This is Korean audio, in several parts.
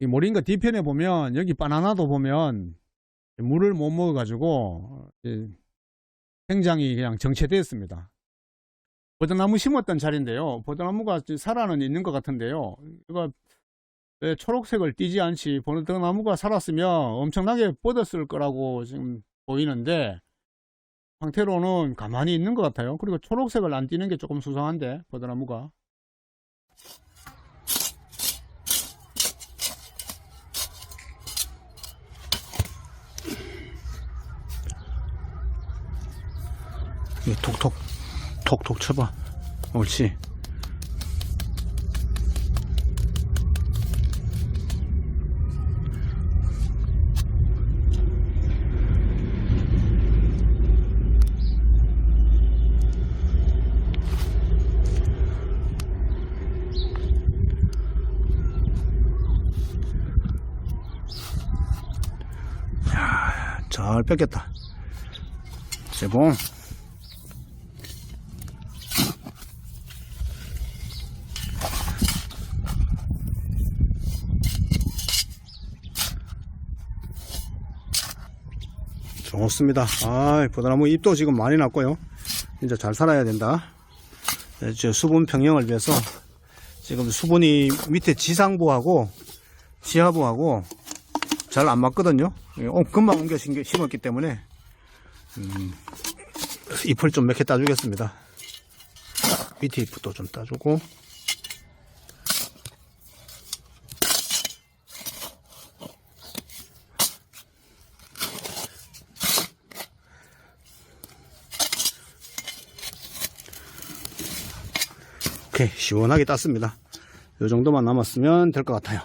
이 모링가 뒤편에 보면 여기 바나나도 보면 물을 못 먹어 가지고 이 생장이 그냥 정체되었습니다. 버드나무 심었던 자리인데요. 버드나무가 살아는 있는 것 같은데요. 이거 왜 초록색을 띠지 않지? 버드나무가 살았으면 엄청나게 뻗었을 거라고 지금 보이는데 상태로는 가만히 있는 것 같아요. 그리고 초록색을 안 띠는 게 조금 수상한데 버드나무가. 이 톡톡 톡톡 쳐봐. 옳지. 야, 잘 뺏겼다. 세봉 좋습니다. 아, 보다나무 잎도 지금 많이 났고요. 이제 잘 살아야 된다. 네, 저 수분 평형을 위해서 지금 수분이 밑에 지상부하고 지하부하고 잘 안 맞거든요. 어, 금방 옮겨 심었기 때문에 음, 잎을 좀 몇 개 따주겠습니다. 밑에 잎도 좀 따주고 오케이 시원하게 땄습니다. 이 정도만 남았으면 될 것 같아요.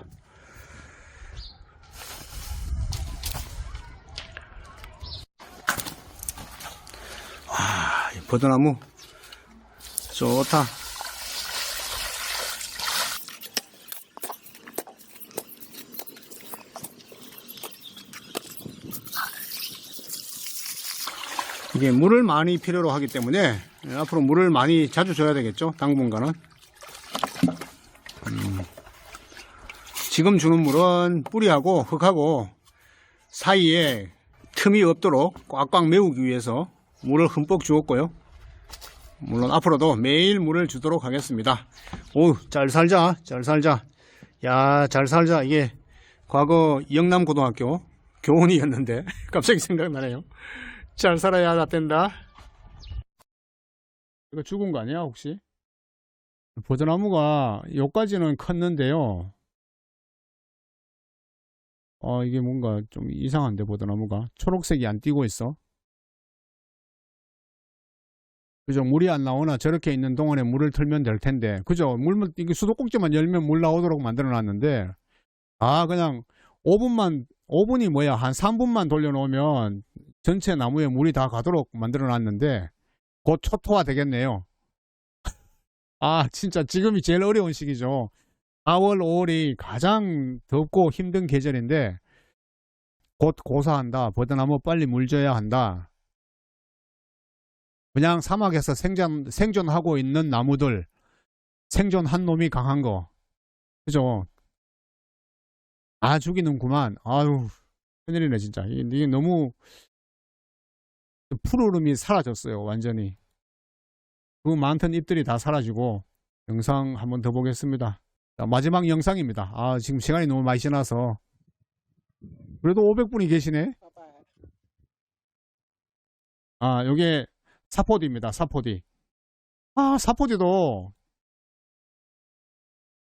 와, 이 버드나무 좋다. 이게 물을 많이 필요로 하기 때문에 예, 앞으로 물을 많이 자주 줘야 되겠죠 당분간은 지금 주는 물은 뿌리하고 흙하고 사이에 틈이 없도록 꽉꽉 메우기 위해서 물을 흠뻑 주었고요 물론 앞으로도 매일 물을 주도록 하겠습니다 오 잘 살자 잘 살자 야 잘 살자 이게 과거 영남고등학교 교원이었는데 갑자기 생각나네요 잘 살아야 된다. 이거 죽은 거 아니야, 혹시? 버드나무가 여기까지는 컸는데요. 어, 이게 뭔가 좀 이상한데, 버드나무가. 초록색이 안 띄고 있어. 그죠? 물이 안 나오나 저렇게 있는 동안에 물을 틀면 될 텐데. 그죠? 물, 이게 수도꼭지만 열면 물 나오도록 만들어 놨는데. 아, 그냥 5분만, 5분이 뭐야, 한 3분만 돌려놓으면 전체 나무에 물이 다 가도록 만들어 놨는데 곧 초토화 되겠네요. 아, 진짜 지금이 제일 어려운 시기죠. 4월, 5월이 가장 덥고 힘든 계절인데 곧 고사한다. 버드나무 빨리 물 줘야 한다. 그냥 사막에서 생존, 생존하고 있는 나무들 생존한 놈이 강한 거. 그죠? 아, 죽이는구만. 아유, 큰일이네, 진짜. 이게 너무 푸르름이 사라졌어요, 완전히. 그 많던 잎들이 다 사라지고, 영상 한번 더 보겠습니다. 자, 마지막 영상입니다. 아, 지금 시간이 너무 많이 지나서. 그래도 500분이 계시네? 아, 요게 사포디입니다, 사포디. 아, 사포디도,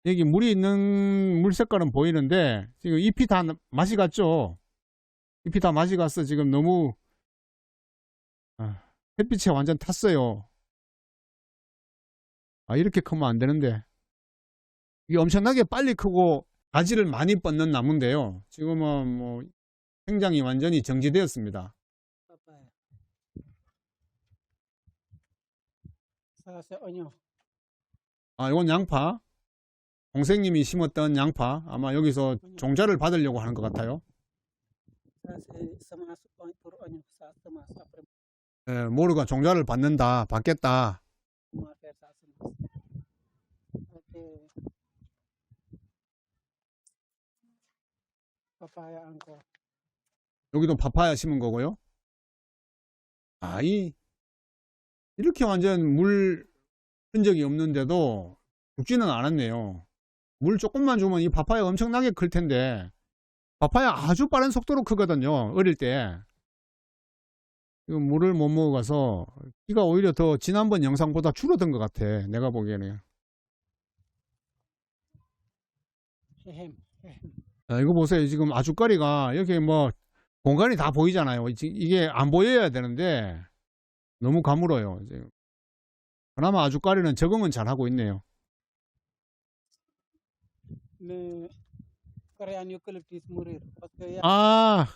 여기 물이 있는 물 색깔은 보이는데, 지금 잎이 다 맛이 갔죠? 잎이 다 맛이 갔어. 지금 너무, 아, 햇빛에 완전 탔어요. 아, 이렇게 크면 안 되는데. 이게 엄청나게 빨리 크고 가지를 많이 뻗는 나무인데요. 지금은 뭐 생장이 완전히 정지되었습니다. 아, 이건 양파. 동생님이 심었던 양파. 아마 여기서 종자를 받으려고 하는 것 같아요. Prim- 예, 모르가 종자를 받는다, 받겠다. Papaya angko. 여기도 파파야 심은 거고요. 아, 이, 이렇게 완전 물 흔적이 없는데도 죽지는 않았네요. 물 조금만 주면 이 파파야 엄청나게 클 텐데, 파파야 아주 빠른 속도로 크거든요. 어릴 때. 물을 못 먹어가서 키가 오히려 더 지난번 영상보다 줄어든 것 같아. 내가 보기에는. 아, 이거 보세요. 지금 아주까리가 이렇게 뭐 공간이 다 보이잖아요. 이- 이게 안 보여야 되는데 너무 가물어요. 지금. 그나마 아주까리는 적응은 잘 하고 있네요. Ya 아,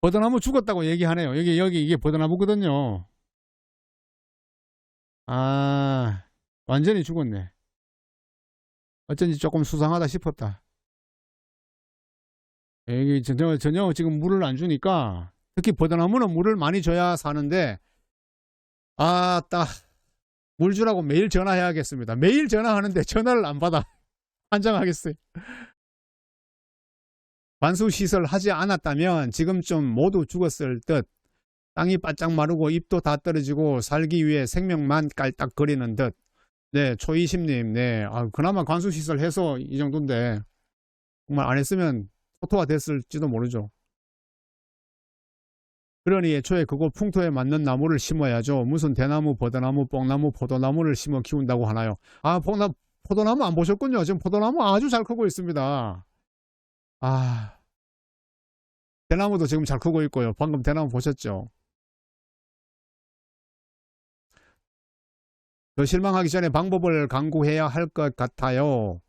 버드나무 죽었다고 얘기하네요. 여기 여기 이게 버드나무거든요. 아, 완전히 죽었네. 어쩐지 조금 수상하다 싶었다. 여기 전혀, 전혀 지금 물을 안 주니까 특히 버드나무는 물을 많이 줘야 사는데 아, 딱물 주라고 매일 전화해야겠습니다. 매일 전화하는데 전화를 안 받아. 환장하겠어요. 관수 시설 하지 않았다면 지금쯤 모두 죽었을 듯. 땅이 바짝 마르고 잎도 다 떨어지고 살기 위해 생명만 깔딱거리는 듯. 네, 초이심님, 네. 아, 그나마 관수 시설 해서 이 정도인데 정말 안 했으면 토토화 됐을지도 모르죠. 그러니 애초에 그곳 풍토에 맞는 나무를 심어야죠. 무슨 대나무, 버드나무, 뽕나무, 포도나무를 심어 키운다고 하나요? 아, 포나, 포도나무 안 보셨군요. 지금 포도나무 아주 잘 크고 있습니다. 아, 대나무도 지금 잘 크고 있고요. 방금 대나무 보셨죠? 더 실망하기 전에 방법을 강구해야 할 것 같아요.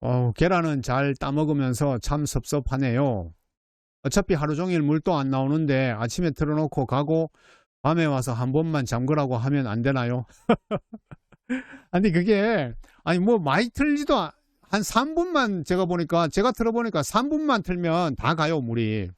어, 계란은 잘 따먹으면서 참 섭섭하네요. 어차피 하루 종일 물도 안 나오는데 아침에 틀어놓고 가고 밤에 와서 한 번만 잠그라고 하면 안 되나요? 아니 그게 아니 뭐 많이 틀지도 않- 한 3분만 제가 보니까 제가 틀어보니까 3분만 틀면 다 가요 물이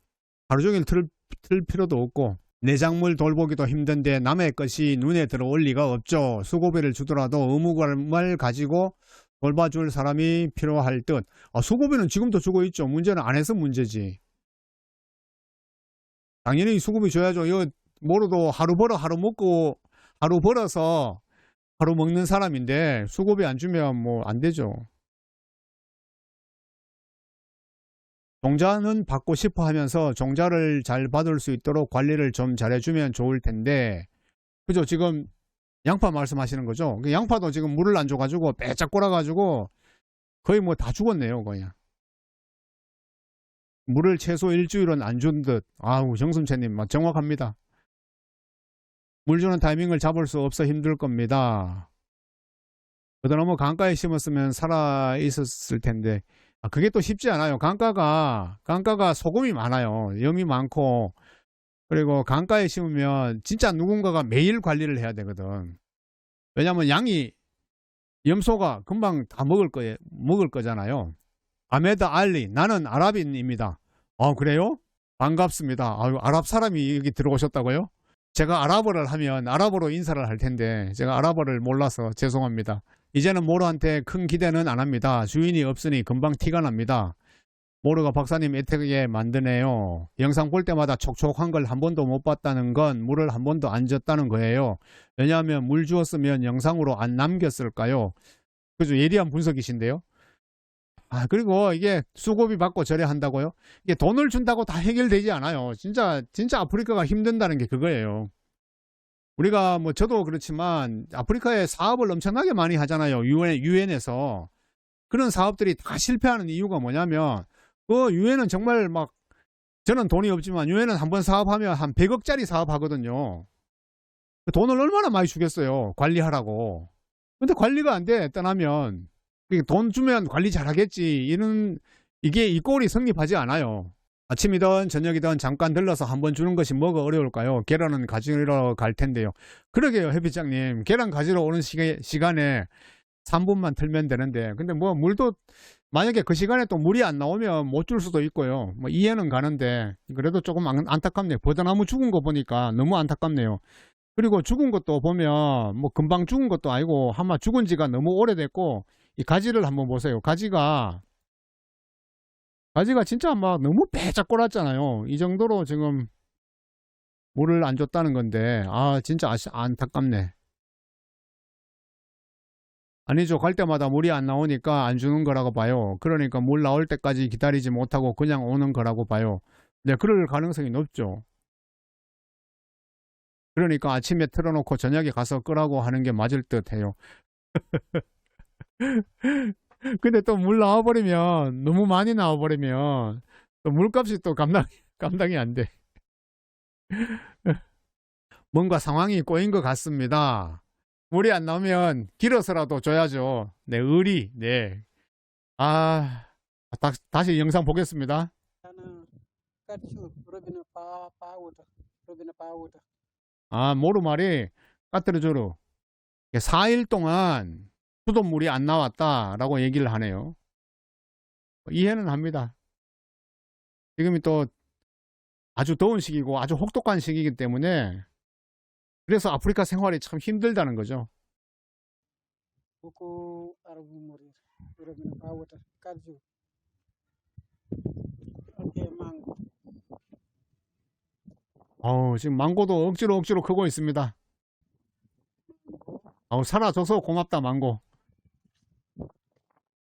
하루 종일 틀, 틀 필요도 없고 내장물 돌보기도 힘든데 남의 것이 눈에 들어올 리가 없죠 수고비를 주더라도 의무감을 가지고 돌봐줄 사람이 필요할 듯. 아, 수고비는 지금도 주고 있죠. 문제는 안 해서 문제지. 당연히 수고비 줘야죠. 이거 뭐로도 하루 벌어 하루 먹고 하루 벌어서 하루 먹는 사람인데 수고비 안 주면 뭐 안 되죠. 종자는 받고 싶어 하면서 종자를 잘 받을 수 있도록 관리를 좀 잘해주면 좋을 텐데, 그죠? 지금 양파 말씀하시는 거죠? 그 양파도 지금 물을 안 줘가지고 빼짝 꼬라가지고 거의 뭐 다 죽었네요, 거의. 물을 최소 일주일은 안 준 듯. 아우, 정순채님, 막 정확합니다. 물 주는 타이밍을 잡을 수 없어 힘들 겁니다. 그러너무 강가에 심었으면 살아 있었을 텐데, 아, 그게 또 쉽지 않아요. 강가가, 강가가 소금이 많아요. 염이 많고, 그리고 강가에 심으면 진짜 누군가가 매일 관리를 해야 되거든. 왜냐면 양이, 염소가 금방 다 먹을 거에, 먹을 거잖아요. 아메다 알리, 나는 아랍인입니다. 아, 그래요? 반갑습니다. 아유, 아랍 사람이 여기 들어오셨다고요? 제가 아랍어를 하면 아랍어로 인사를 할 텐데, 제가 아랍어를 몰라서 죄송합니다. 이제는 모로한테 큰 기대는 안 합니다. 주인이 없으니 금방 티가 납니다. 모로가 박사님 애택에 만드네요. 영상 볼 때마다 촉촉한 걸 한 번도 못 봤다는 건 물을 한 번도 안 줬다는 거예요. 왜냐하면 물 주었으면 영상으로 안 남겼을까요? 그죠? 예리한 분석이신데요. 아, 그리고 이게 수고비 받고 저래 한다고요? 이게 돈을 준다고 다 해결되지 않아요. 진짜, 진짜 아프리카가 힘든다는 게 그거예요. 우리가 뭐 저도 그렇지만 아프리카에 사업을 엄청나게 많이 하잖아요. 유엔, 유엔에서. 그런 사업들이 다 실패하는 이유가 뭐냐면 그 유엔은 정말 막 저는 돈이 없지만 유엔은 한 번 사업하면 한 100억짜리 사업하거든요. 그 돈을 얼마나 많이 주겠어요. 관리하라고. 근데 관리가 안 돼. 떠나면. 그게 돈 주면 관리 잘하겠지. 이런 이게 이 꼴이 성립하지 않아요. 아침이든 저녁이든 잠깐 들러서 한 번 주는 것이 뭐가 어려울까요? 계란은 가지러 갈 텐데요. 그러게요, 해비장님. 계란 가지러 오는 시간에 3분만 틀면 되는데. 근데 뭐 물도 만약에 그 시간에 또 물이 안 나오면 못 줄 수도 있고요. 뭐 이해는 가는데 그래도 조금 안, 안타깝네요. 버드나무 죽은 거 보니까 너무 안타깝네요. 그리고 죽은 것도 보면 뭐 금방 죽은 것도 아니고 아마 죽은 지가 너무 오래됐고 이 가지를 한번 보세요. 가지가 가지가 진짜 막 너무 빼짝 꼬랐잖아요. 이 정도로 지금 물을 안 줬다는 건데, 아, 진짜 안타깝네. 아니죠. 갈 때마다 물이 안 나오니까 안 주는 거라고 봐요. 그러니까 물 나올 때까지 기다리지 못하고 그냥 오는 거라고 봐요. 네, 그럴 가능성이 높죠. 그러니까 아침에 틀어놓고 저녁에 가서 끄라고 하는 게 맞을 듯 해요. 근데 또 물 나와버리면, 너무 많이 나와버리면, 또 물값이 또 감당, 감당이 안 돼. 뭔가 상황이 꼬인 것 같습니다. 물이 안 나오면 길어서라도 줘야죠. 네, 의리, 네. 아, 다, 다시 영상 보겠습니다. 아, 모루말이 까뜨려주로 4일 동안 수돗물이 안 나왔다라고 얘기를 하네요. 이해는 합니다. 지금이 또 아주 더운 시기고 아주 혹독한 시기이기 때문에 그래서 아프리카 생활이 참 힘들다는 거죠. 어우, 지금 망고도 억지로 억지로 크고 있습니다. 어우, 살아줘서 고맙다, 망고.